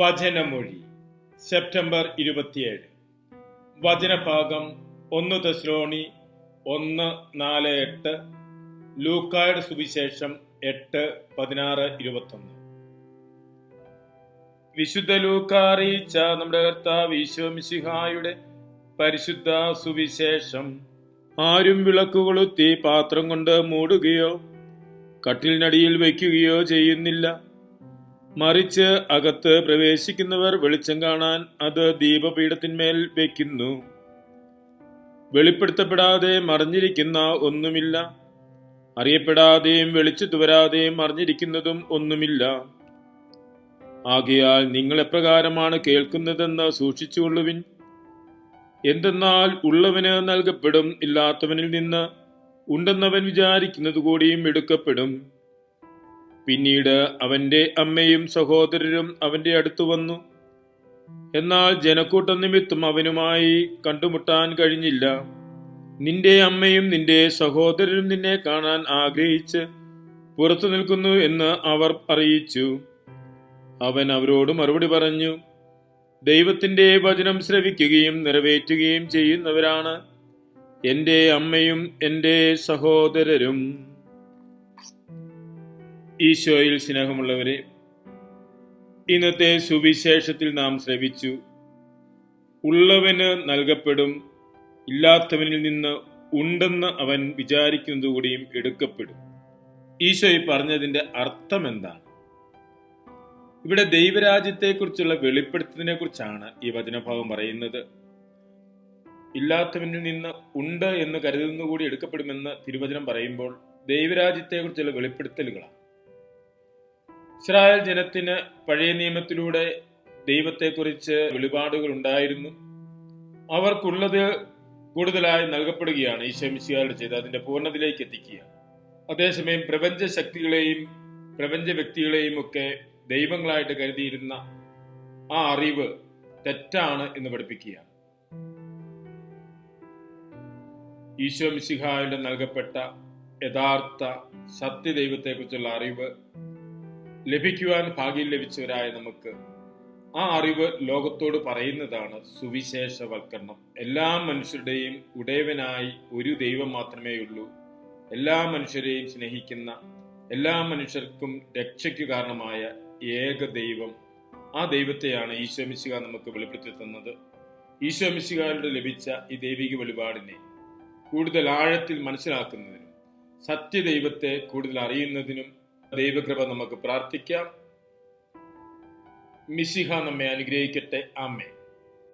വചനമൊഴി September ഇരുപത്തിയേഴ്. വചനഭാഗം ഒന്ന് തെസ്ലോണി ഒന്ന് നാല് എട്ട് ലൂക്കായുടെ സുവിശേഷം എട്ട് പതിനാറ് ഇരുപത്തൊന്ന്. വിശുദ്ധ ലൂക്ക അറിയിച്ച നമ്മുടെ കർത്താവ് ഈശോമിശിഹായുടെ പരിശുദ്ധ സുവിശേഷം ആരും വിളക്ക് കൊളുത്തി പാത്രം കൊണ്ട് മൂടുകയോ കട്ടിലിനടിയിൽ വയ്ക്കുകയോ ചെയ്യുന്നില്ല. മറിച്ച് അകത്ത് പ്രവേശിക്കുന്നവർ വെളിച്ചം കാണാൻ അത് ദീപപീഠത്തിന്മേൽ വയ്ക്കുന്നു വെളിപ്പെടുത്തപ്പെടാതെ മറിഞ്ഞിരിക്കുന്ന ഒന്നുമില്ല. അറിയപ്പെടാതെയും വെളിച്ചത്തു വരാതെയും മറിഞ്ഞിരിക്കുന്നതും ഒന്നുമില്ല. ആകയാൽ നിങ്ങൾ എപ്രകാരമാണ് കേൾക്കുന്നതെന്ന് സൂക്ഷിച്ചുകൊള്ളുവിൻ. എന്തെന്നാൽ ഉള്ളവന് നൽകപ്പെടും ഇല്ലാത്തവനിൽ നിന്ന് ഉണ്ടെന്നവൻ വിചാരിക്കുന്നത് കൂടിയും എടുക്കപ്പെടും. പിന്നീട് അവന്റെ അമ്മയും സഹോദരരും അവന്റെ അടുത്തു വന്നു. എന്നാൽ ജനക്കൂട്ട നിമിത്തം അവനുമായി കണ്ടുമുട്ടാൻ കഴിഞ്ഞില്ല. നിന്റെ അമ്മയും നിന്റെ സഹോദരരും നിന്നെ കാണാൻ ആഗ്രഹിച്ച് പുറത്തു നിൽക്കുന്നു എന്ന് അവർ അറിയിച്ചു. അവൻ അവരോട് മറുപടി പറഞ്ഞു ദൈവത്തിന്റെ വചനം ശ്രവിക്കുകയും നിറവേറ്റുകയും ചെയ്യുന്നവരാണ് എന്റെ അമ്മയും എന്റെ സഹോദരരും. ഈശോയിൽ സ്നേഹമുള്ളവരെ ഇന്നത്തെ സുവിശേഷത്തിൽ നാം ശ്രവിച്ചു. ഉള്ളവന് നൽകപ്പെടും ഇല്ലാത്തവനിൽ നിന്ന് ഉണ്ടെന്ന് അവൻ വിചാരിക്കുന്നത് കൂടിയും എടുക്കപ്പെടും. ഈശോ ഈ പറഞ്ഞതിന്റെ അർത്ഥം എന്താണ് ഇവിടെ ദൈവരാജ്യത്തെക്കുറിച്ചുള്ള വെളിപ്പെടുത്തതിനെ കുറിച്ചാണ് ഈ വചനഭാവം പറയുന്നത്. ഇല്ലാത്തവനിൽ നിന്ന് ഉണ്ട് എന്ന് കരുതുന്നുകൂടി എടുക്കപ്പെടുമെന്ന് തിരുവചനം പറയുമ്പോൾ ദൈവരാജ്യത്തെക്കുറിച്ചുള്ള വെളിപ്പെടുത്തലുകളാണ്. ഇസ്രായേൽ ജനത്തിന് പഴയ നിയമത്തിലൂടെ ദൈവത്തെക്കുറിച്ച് വെളിപാടുകൾ ഉണ്ടായിരുന്നു. അവർക്കുള്ളത് കൂടുതലായി നൽകപ്പെടുകയാണ്. ഈശോമിശിയാളുടെ ചെയ്ത് അതിന്റെ പൂർണതയിലേക്ക് എത്തിക്കുക അതേസമയം പ്രപഞ്ച ശക്തികളെയും പ്രപഞ്ച വ്യക്തികളെയും ഒക്കെ ദൈവങ്ങളായിട്ട് കരുതിയിരുന്ന ആ അറിവ് തെറ്റാണ് എന്ന് പഠിപ്പിക്കുകയാണ്. ഈശോ മിശിഹായുടെ നൽകപ്പെട്ട യഥാർത്ഥ സത്യദൈവത്തെക്കുറിച്ചുള്ള അറിവ് ലഭിക്കുവാൻ ഭാഗ്യം ലഭിച്ചവരായ നമുക്ക് ആ അറിവ് ലോകത്തോട് പറയുന്നതാണ് സുവിശേഷവൽക്കരണം. എല്ലാ മനുഷ്യരുടെയും ഉടയവനായി ഒരു ദൈവം മാത്രമേ ഉള്ളൂ. എല്ലാ മനുഷ്യരെയും സ്നേഹിക്കുന്ന എല്ലാ മനുഷ്യർക്കും രക്ഷയ്ക്ക് കാരണമായ ഏക ദൈവം ആ ദൈവത്തെയാണ് ഈശോമിശിക നമുക്ക് വെളിപ്പെടുത്തി തന്നത്. ഈശോമിശികാരുടെ ലഭിച്ച ഈ ദൈവിക വെളിപാടിനെ കൂടുതൽ ആഴത്തിൽ മനസ്സിലാക്കുന്നതിനും സത്യദൈവത്തെ കൂടുതൽ അറിയുന്നതിനും ദൈവകൃപ നമുക്ക് പ്രാർത്ഥിക്കാം. മിശിഹ നമ്മെ അനുഗ്രഹിക്കട്ടെ. ആമേ